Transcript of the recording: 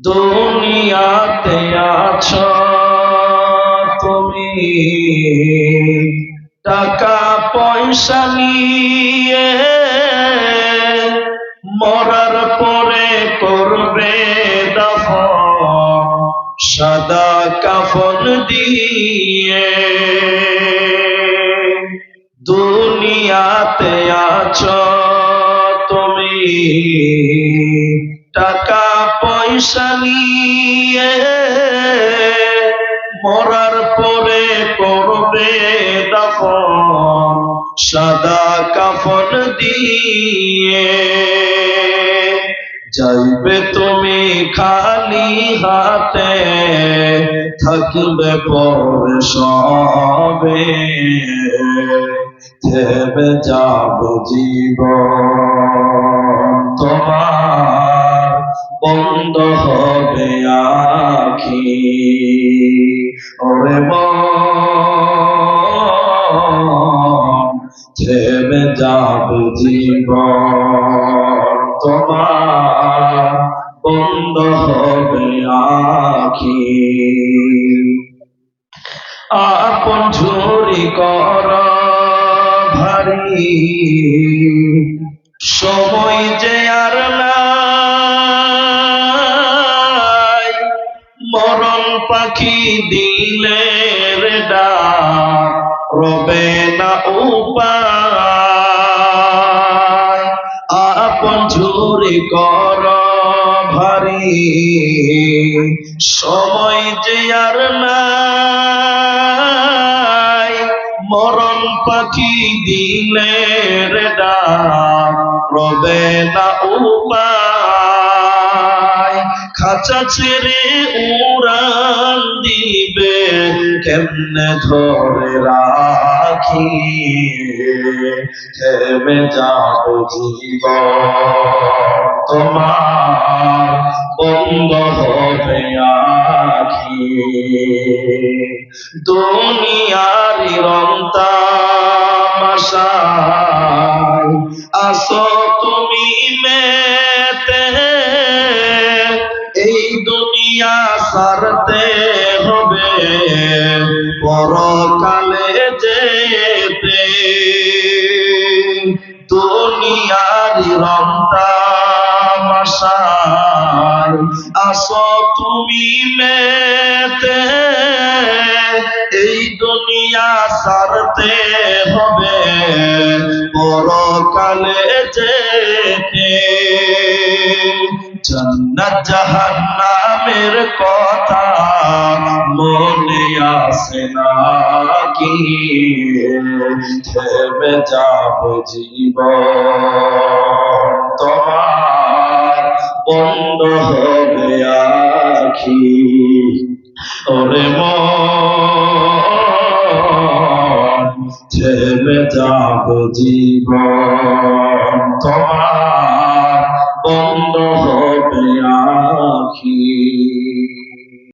দুনিয়াতে আছ তুমি। টাকা পয়সা নিয়ে মরার পরে করবে দফন সাদা কাফন দিয়ে দুনিয়াতে আছ তুমি। টাকা পয়সা নিয়ে মরার পরে করবে দফন সাদা কাফন দিয়ে। যাইবে তুমি খালি হাতে, থাকবে পরে সবে। থেমে যাব জীবন তোমার বন্ধ হবে আখি। ওরে থেমে যাব জীবন। তোমার বন্ধ হবে আখি। আপন ঝুরি কর ভারী। সময় যে আর পাখি দিলে রে ডাক রবে না উপায়। আপন ঝুরি কর ভারী, সময় যে আর নাই। মরণ পাখি দিলে রে ডাক রবে না উপায়। খাঁচা ছেড়ে উড়ান দিবে, কেমনে ধরে রাখি থেমে যাব জীবন তোমার বন্ধ হবে আখি। দুনিয়ারি রন্তা মশাই আসো তুমি মেতে সারতে হবে। পরকালে যেতে দুনিয়ারি রন্তা মশাই আসো তুমি মেতে, এই দুনিয়া সারতে হবে। পরকালে যেতে জান্নাত জাহান্নামের কথা মনে আসে না কি? থেমে যাব জীবন তোমার বন্ধ হবে আখি। ওরে মন থেমে যাব জীবন